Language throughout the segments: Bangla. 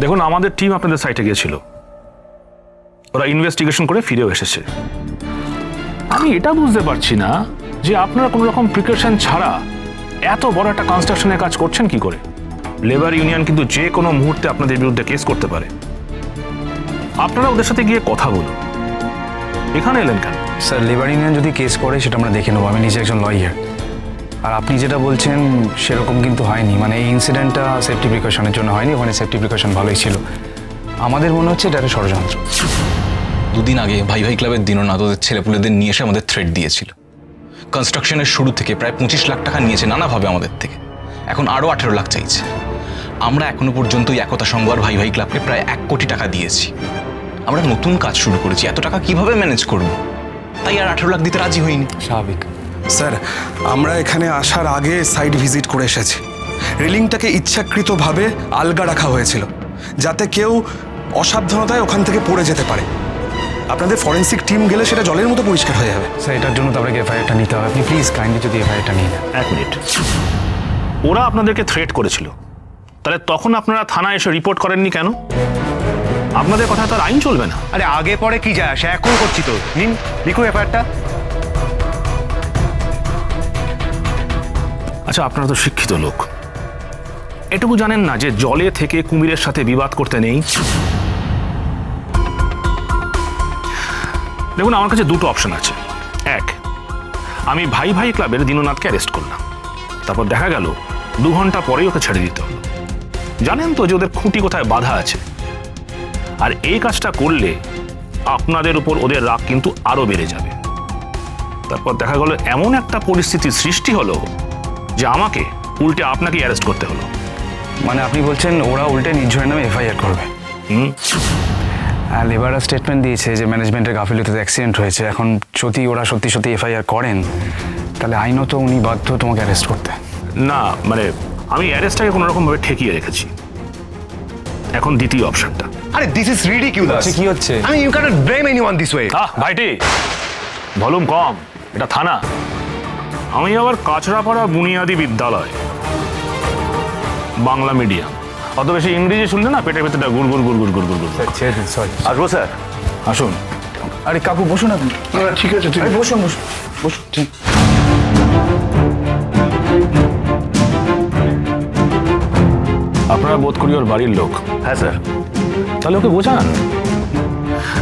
দেখুন, আমাদের টিম আপনাদের সাইটে গিয়েছিল। ওরা ইনভেস্টিগেশন করে ফিরেও এসেছে। আমি এটা বুঝতে পারছি না যে আপনারা কোনো রকম প্রিকশন ছাড়া এত বড় একটা কনস্ট্রাকশনের কাজ করছেন কি করে? লেবার ইউনিয়ন কিন্তু যে কোনো মুহূর্তে আপনাদের বিরুদ্ধে কেস করতে পারে। আপনারা ওদের সাথে গিয়ে কথা বলুন। এখানে এলেন কেন? স্যার লেবার ইউনিয়ন যদি কেস করে, সেটা আমরা দেখে নেব। আমি নিজে একজন লয়ার আর আপনি যেটা বলছেন সেরকম কিন্তু হয়নি। মানে এই ইনসিডেন্টটা সেফটি প্রিকশনের জন্য হয়নি ওখানে সেফটি প্রিকশন ভালোই ছিল। আমাদের মনে হচ্ছে এটা একটা ষড়যন্ত্র। দুদিন আগে ভাই ভাই ক্লাবের দিননাথ ওদের ছেলেপুলেদের নিয়ে এসে আমাদের থ্রেড দিয়েছিল। কনস্ট্রাকশনের শুরু থেকে প্রায় পঁচিশ লাখ টাকা নিয়েছে নানাভাবে আমাদের থেকে। এখন আরও আঠেরো লাখ চাইছে। আমরা এখনও পর্যন্ত এই একতা সংঘ আর ভাই ভাই ক্লাবকে প্রায় এক কোটি টাকা দিয়েছি। আমরা নতুন কাজ শুরু করেছি এত টাকা কীভাবে ম্যানেজ করব? তাই আর আঠেরো লাখ দিতে রাজি হইনি। স্বাভাবিক। স্যার আমরা এখানে আসার আগে সাইট ভিজিট করে এসেছি। রেলিংটাকে ইচ্ছাকৃতভাবে আলগা রাখা হয়েছিল যাতে কেউ অসাবধানতায় ওখান থেকে পড়ে যেতে পারে। আপনাদের ফরেন্সিক টিম গেলে সেটা জলের মতো পরিষ্কার হয়ে যাবে। স্যার এটার জন্য তো আপনাকে এফআইআরটা নিতে হবে। আপনি প্লিজ কাইন্ডলি যদি এফআইআরটা নিয়ে নেন। এক মিনিট। ওরা আপনাদেরকে থ্রেট করেছিল। তাহলে তখন আপনারা থানায় এসে রিপোর্ট করেননি কেন? আপনাদের কথা তার আইন চলবে না। আরে আগে পরে কি যায় আসে? এখন করছি তো। নিন লিখুন এফআইআরটা আচ্ছা আপনারা তো শিক্ষিত লোক। এটুকু জানেন না যে জলে থেকে কুমিরের সাথে বিবাদ করতে নেই? দেখুন, আমার কাছে দুটো অপশন আছে। এক, আমি ভাই ভাই ক্লাবের দীননাথকে অ্যারেস্ট করলাম। তারপর দেখা গেল, দু ঘণ্টা পরেই ওকে ছেড়ে দিতে জানেন তো যে ওদের খুঁটি কোথায় বাধা আছে। আর এই কাজটা করলে আপনাদের উপর ওদের রাগ কিন্তু আরও বেড়ে যাবে। তারপর দেখা গেল, এমন একটা পরিস্থিতির সৃষ্টি হলো যে আমাকে উল্টে আপনাকে অ্যারেস্ট করতে হলো। মানে আপনি বলছেন ওরা উল্টে নির্ঝরের নামে এফআইআর করবে। হুম। আর লেবাররা স্টেটমেন্ট দিয়েছে যে ম্যানেজমেন্টের গাফিলতিতে অ্যাক্সিডেন্ট হয়েছে। এখন যদি ওরা সত্যি সত্যি এফআইআর করেন তাহলে আইনত উনি বাধ্য তোমাকে অ্যারেস্ট করতে। না মানে আমি অ্যারেস্টটাকে কোনো রকমভাবে ঠেকিয়ে রেখেছি। এখন দ্বিতীয় অপশনটা আরে দিস ইজ রিডিকিউলাস কি হচ্ছে? I mean you can't blame anyone this way uh ভাইটি ভলুম কম। এটা থানা। আমি আবার কাছড়াপাড়া বুনিয়াদি বিদ্যালয়। বাংলা মিডিয়াম। অত বেশি ইংরেজি শুনলে না পেটের ভেতরটা গুড় গুড় গুড় গুড় গুড় গুড় সরি আসব স্যার? আসুন। আরে কাকু বসুন আপনি। ঠিক আছে ঠিক আছে। বসুন বসুন। বসুন ঠিক। আপনারা বোধ করি ওর বাড়ির লোক। হ্যাঁ স্যার। তাহলে ওকে বোঝান।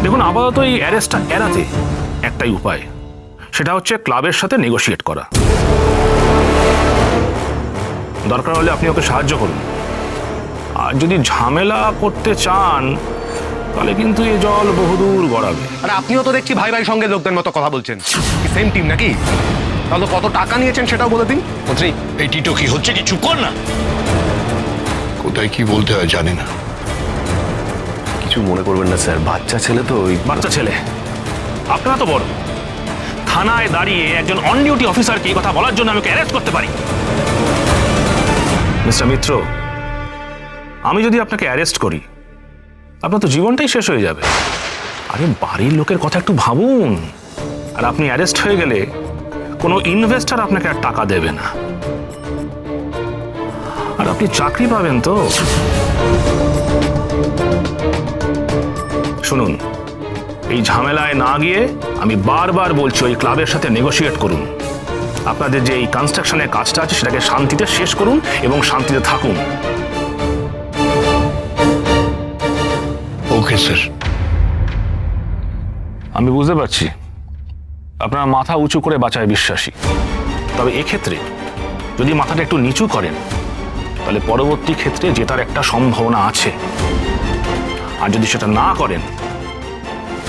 দেখুন আপাতত এই অ্যারেস্টটা এড়াতে একটাই উপায়। সেটা হচ্ছে ক্লাবের সাথে নেগোশিয়েট করা। দরকার হলে আপনি ওকে সাহায্য করুন। আর যদি ঝামেলা করতে চান তাহলে কিন্তু এ জল বহুদূর গড়াবে। আর আপনিও তো দেখছি ভাই ভাই সঙ্গে লোকদের মতো কথা বলছেন। সেম টিম নাকি? তাহলে কত টাকা নিয়েছেন সেটাও বলে দিন। মন্ত্রী এই টিটো কি হচ্ছে কি? চুপ কর না। কোথায় কি বলতে হয় জানি না। কিছু মনে করবেন না স্যার বাচ্চা ছেলে তো ওই বাচ্চা ছেলে। আপনারা তো বড়। থানায় দাঁড়িয়ে একজন অন ডিউটি অফিসারকে এই কথা বলার জন্য আমি অ্যারেস্ট করতে পারি। মিস্টার মিত্র, আমি যদি আপনাকে অ্যারেস্ট করি, আপনার তো জীবনটাই শেষ হয়ে যাবে। আরে বাড়ির লোকের কথা একটু ভাবুন। আর আপনি অ্যারেস্ট হয়ে গেলে কোনো ইনভেস্টর আপনাকে আর টাকা দেবে না। আর আপনি চাকরি পাবেন তো। শুনুন, এই ঝামেলায় না গিয়ে আমি বারবার বলছি ওই ক্লাবের সাথে নেগোশিয়েট করুন। আপনাদের যে এই কনস্ট্রাকশনের কাজটা আছে সেটাকে শান্তিতে শেষ করুন এবং শান্তিতে থাকুন। ওকে স্যার আমি বুঝতে পারছি। আপনার মাথা উঁচু করে বাঁচায় বিশ্বাসী। তবে এক্ষেত্রে যদি মাথাটা একটু নিচু করেন তাহলে পরবর্তী ক্ষেত্রে জেতার একটা সম্ভাবনা আছে। আর যদি সেটা না করেন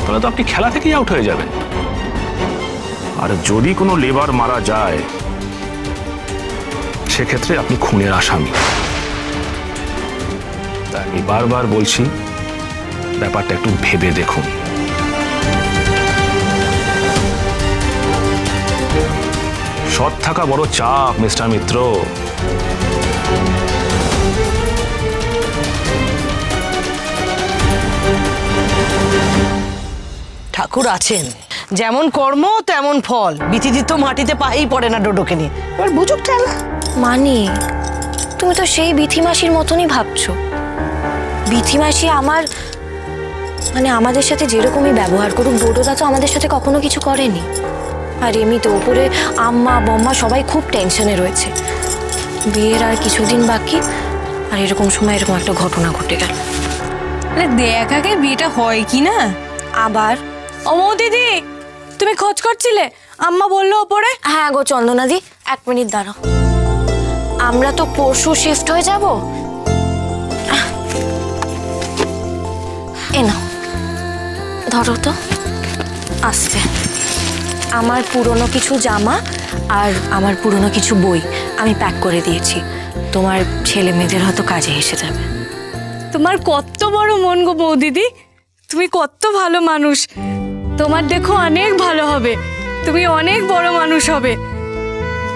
তাহলে তো আপনি খেলা থেকেই আউট হয়ে যাবেন। আর যদি কোনো লেবার মারা যায়, সেক্ষেত্রে আপনি খুনের আসামি। তাই আমি বারবার বলছি, ব্যাপারটা একটু ভেবে দেখুন। সৎ থাকা বড় চাপ, মিস্টার মিত্র। ঠাকুর আছেন। যেমন কর্ম তেমন ফল। বিচিদি তো মাটিতে পায়েই পড়ে না ডোডোকে নিয়ে এবার বুঝুক ঠেলা। মানি তুমি তো সেই বিথি মাসির মতনই ভাবছ। বিথি মাসি আমার মানে আমাদের সাথে যেরকমই ব্যবহার করুক ডোডোদা তো আমাদের সাথে কখনো কিছু করেনি। আর এমনিতে ওপরে আম্মা বম্মা সবাই খুব টেনশনে রয়েছে। বিয়ের আর কিছুদিন বাকি আর এরকম সময় এরকম একটা ঘটনা ঘটে গেল। আরে দেখ আগে বিয়েটা হয় কি না? আবার ও মৌ দিদি তুমি খোঁজ করছিলে? আম্মা বলল ওপরে? হ্যাঁ গো চন্দনাদি এক মিনিট দাঁড়াও। আমরা তো পরশু শিফট হয়ে যাব। এ নাও ধরো তো। আসতে আমার পুরনো কিছু জামা আর আমার পুরনো কিছু বই আমি প্যাক করে দিয়েছি। তোমার ছেলে মেয়েদের হয়তো কাজে এসে যাবে। তোমার কত বড় মন গো বৌ দিদি তুমি কত ভালো মানুষ। তোমার দেখো অনেক ভালো হবে। তুমি অনেক বড় মানুষ হবে।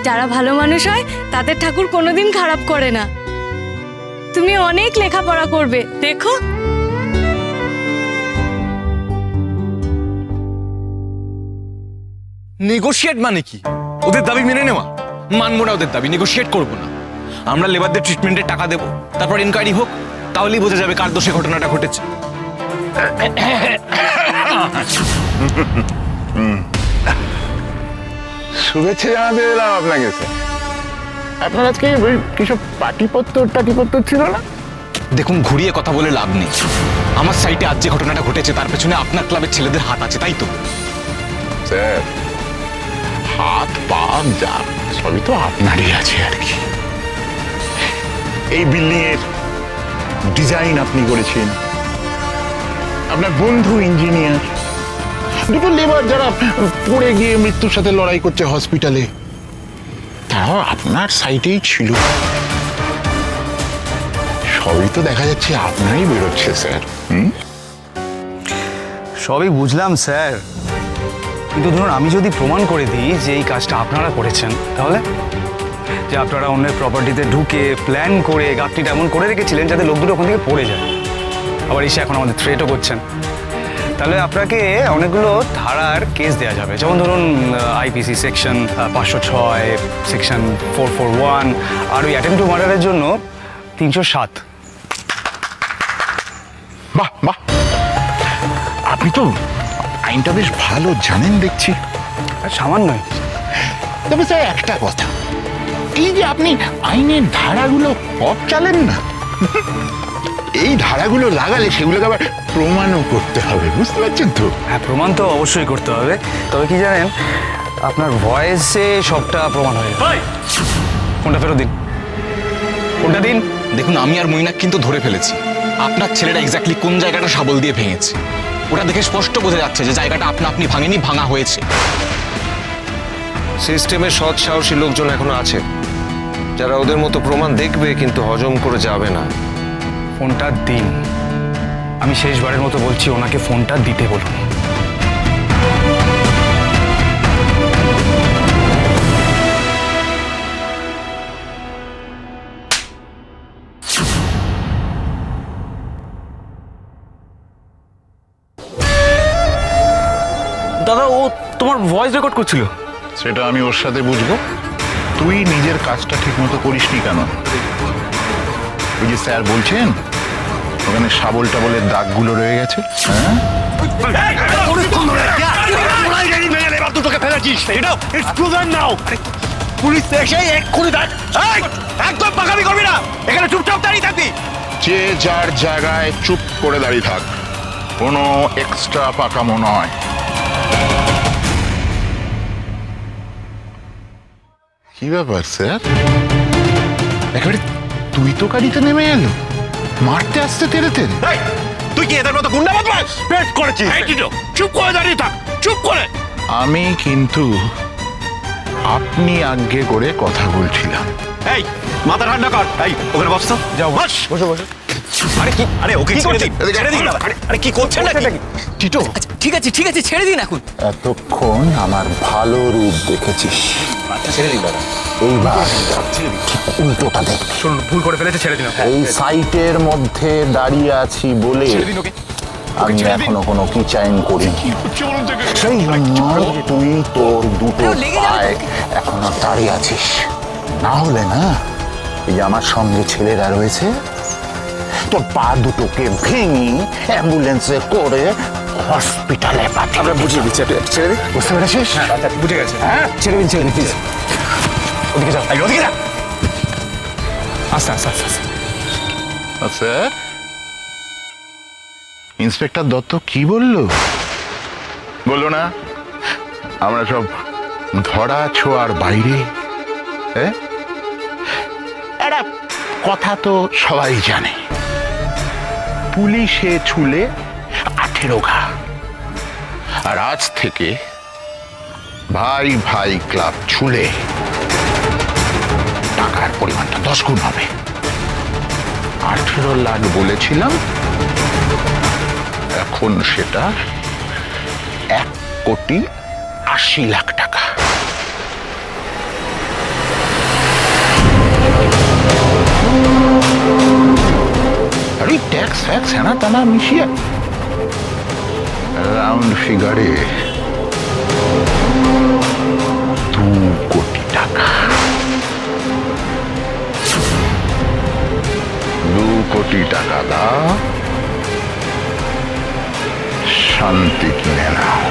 যারা ভালো মানুষ হয়, তাদের ঠাকুর কোনোদিন খারাপ করে না। তুমি অনেক লেখাপড়া করবে, দেখো। নেগোশিয়েট মানে কি? ওদের দাবি মেনে নেওয়া। মানবো না ওদের দাবি নেগোশিয়েট করব না। আমরা লেবারদের ট্রিটমেন্টের টাকা দেবো, তারপর ইনকোয়ারি হোক, তাহলেই বোঝা যাবে কার দোষে ঘটনাটা ঘটেছে। শুভেচ্ছা জানাতে এলাম আপনাকে স্যার। আপনার আজকে ওই কিসব পাটিপত্র টাটিপত্র ছিল না? দেখুন ঘুরিয়ে কথা বলে লাভ নেই। আমার সাইটে আজ যে ঘটনাটা ঘটেছে তার পেছনে আপনার ক্লাবের ছেলেদের হাত আছে তাই তো? স্যার হাত পা যা সবই তো আপনারই আছে আর কি। এই বিল্ডিং এর ডিজাইন আপনি করেছেন। আপনার বন্ধু ইঞ্জিনিয়ার। দুটো লেবার যারা পড়ে গিয়ে মৃত্যুর সাথে লড়াই করছে হসপিটালে তারাও আপনার সাইটেই ছিল। সবই তো দেখা যাচ্ছে আপনারই বেরোচ্ছে স্যার সবই বুঝলাম স্যার কিন্তু ধরুন, আমি যদি প্রমাণ করে দিই যে এই কাজটা আপনারা করেছেন, তাহলে? যে আপনারা অন্যের প্রপার্টিতে ঢুকে প্ল্যান করে গাপটিটা এমন করে রেখেছিলেন যাতে লোক দুটো ওখান থেকে পড়ে যায়। আবার এসে এখন আমাদের থ্রেটও করছেন। তাহলে আপনাকে অনেকগুলো ধারার কেস দেওয়া যাবে। যেমন ধরুন আইপিসি সেকশন পাঁচশো ছয় সেকশন ফোর ফোর ওয়ান আর ওই অ্যাটেম্প টু মার্ডারের জন্য তিনশো সাত। বাহ বাহ। আপনি তো আইনটা বেশ ভালো জানেন দেখছি। সামান্যই তবে স্যার একটা কথা। এই যে আপনি আইনের ধারাগুলো পথ চালেন না এই ধারাগুলো লাগালে সেগুলোকে আবার প্রমাণও করতে হবে বুঝতে পারছেন তো? হ্যাঁ প্রমাণ তো অবশ্যই করতে হবে। তবে কি জানেন আপনার ভয়েসে সবটা প্রমাণ হয়ে যাবে ফোনটা ফেরত দিন। ফোনটা দিন। দেখুন আমি আর মৈনাক কিন্তু ধরে ফেলেছি। আপনার ছেলেটা এক্স্যাক্টলি কোন জায়গাটা শাবল দিয়ে ভেঙেছে? ওটা দেখে স্পষ্ট বোঝা যাচ্ছে যে জায়গাটা আপনা আপনি ভাঙেনি ভাঙা হয়েছে। সিস্টেমে সৎ সাহসী লোকজন এখনও আছে। যারা ওদের মতো প্রমাণ দেখবে কিন্তু হজম করে যাবে না। ফোনটা দিন। আমি শেষবারের মতো বলছি ওনাকে ফোনটা দিতে বলুন। দাদা ও তোমার ভয়েস রেকর্ড করছিল। সেটা আমি ওর সাথে বুঝব। তুই নিজের কাজটা ঠিক মতো করিসনি কেন? ওই যে স্যার বলছেন ওখানে শাবল টাবলের দাগগুলো রয়ে গেছে হ্যাঁ যে যার জায়গায় চুপ করে দাঁড়িয়ে থাক কোনো এক্সট্রা পাকামো নয় কি ব্যাপার স্যার একেবারে তুই তো গাড়িতে নেমে এলো। মারতে আসতে তেরে তেরে। তুই কি এদের মতো গুন্ডা বদমাস বেশ করেছিস। চুপ করে দাঁড়িয়ে থাক চুপ করে। আমি কিন্তু আপনি আজ্ঞে করে কথা বলছিলাম। এই মাথা ঠান্ডা কর। এই ওখানে বস তো। যাও। বস। বসে বসে। আরে কি আরে ওকে ছেড়ে দিন ছেড়ে দিন আরে আরে কি করছেন নাকি? টিটো। ঠিক আছে ঠিক আছে ছেড়ে দিন এখন। এতক্ষণ আমার ভালো রূপ দেখেছিস। এইবার উল্টোটা দেখ। শুনুন ভুল করে ফেলেছে ছেড়ে দিন এই সাইটের মধ্যে দাঁড়িয়ে আছি বলে আমি এখনও কোনো কি চাইন করিনি সেই জন্য তুই তোর দুটো পায়ে এখনও দাঁড়িয়ে আছিস। না হলে না এই যে আমার সঙ্গে ছেলেরা রয়েছে তোর পা দুটোকে ভেঙে অ্যাম্বুলেন্সে করে হসপিটালে পাঠিয়ে আমরা বুঝিয়ে দিচ্ছি। ছেড়ে দিই বুঝতে পেরেছিস? বুঝে গেছে। হ্যাঁ ছেড়ে দিন ছেড়ে দিন প্লিজ ওদিকে যাও। ওদিকে যা। আস্তে আস্তে আস্তে আস্তে আচ্ছা ইন্সপেক্টর দত্ত কি বলল? বলল না আমরা সব ধরা ছোঁয়ার বাইরে হ্যাঁ একটা কথা তো সবাই জানে। পুলিশে ছুলে আঠেরো ঘা। আর আজ থেকে ভাই ভাই ক্লাব ছুলে টাকার পরিমাণটা দশ গুণ হবে। আঠেরো লাখ বলেছিলাম, এখন সেটা এক কোটি আশি লাখ টাকা। আরে ট্যাক্স, ফ্যাক্স হেনা তানা মিশিয়ে রাউন্ড ফিগারে দু কোটি টাকা। দু কোটি টাকা দাও। শান্তি কিনে নাও।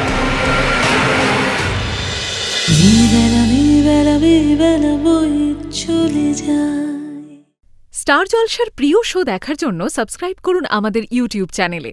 স্টার জলসার প্রিয় শো দেখার জন্য সাবস্ক্রাইব করুন আমাদের ইউটিউব চ্যানেলে।